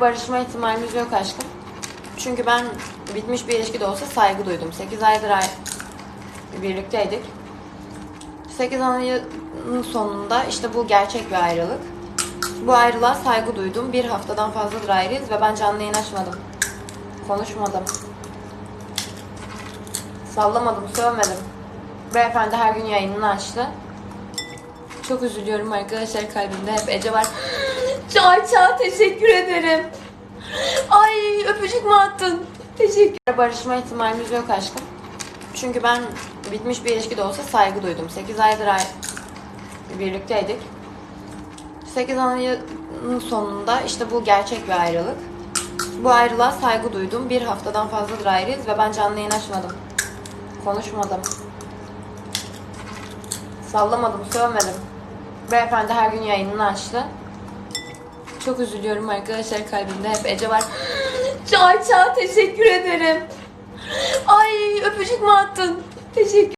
Barışma ihtimalimiz yok aşkım. Çünkü ben bitmiş bir ilişki de olsa saygı duydum. 8 aydır ay birlikteydik. 8 ayın sonunda işte bu gerçek bir ayrılık. Bu ayrılığa saygı duydum. Bir haftadan fazladır ayrıyız ve ben canlı yayın açmadım. Konuşmadım. Sallamadım, sövmedim. Beyefendi her gün yayınını açtı. Çok üzülüyorum arkadaşlar kalbimde hep Ece var. Çağça teşekkür ederim. Ay öpücük mü attın? Teşekkür Barışma ihtimalimiz yok aşkım. Çünkü ben bitmiş bir ilişki de olsa saygı duydum. 8 aydır ay birlikteydik. 8 ayın sonunda işte bu gerçek bir ayrılık. Bu ayrılığa saygı duydum. Bir haftadan fazladır ayrıyız ve ben canlı yayın açmadım. Konuşmadım. Sallamadım, sövmedim. Beyefendi her gün yayınını açtı. Çok üzülüyorum arkadaşlar kalbimde hep Ece var. Çağça teşekkür ederim. Ay öpücük mü attın? Teşekkür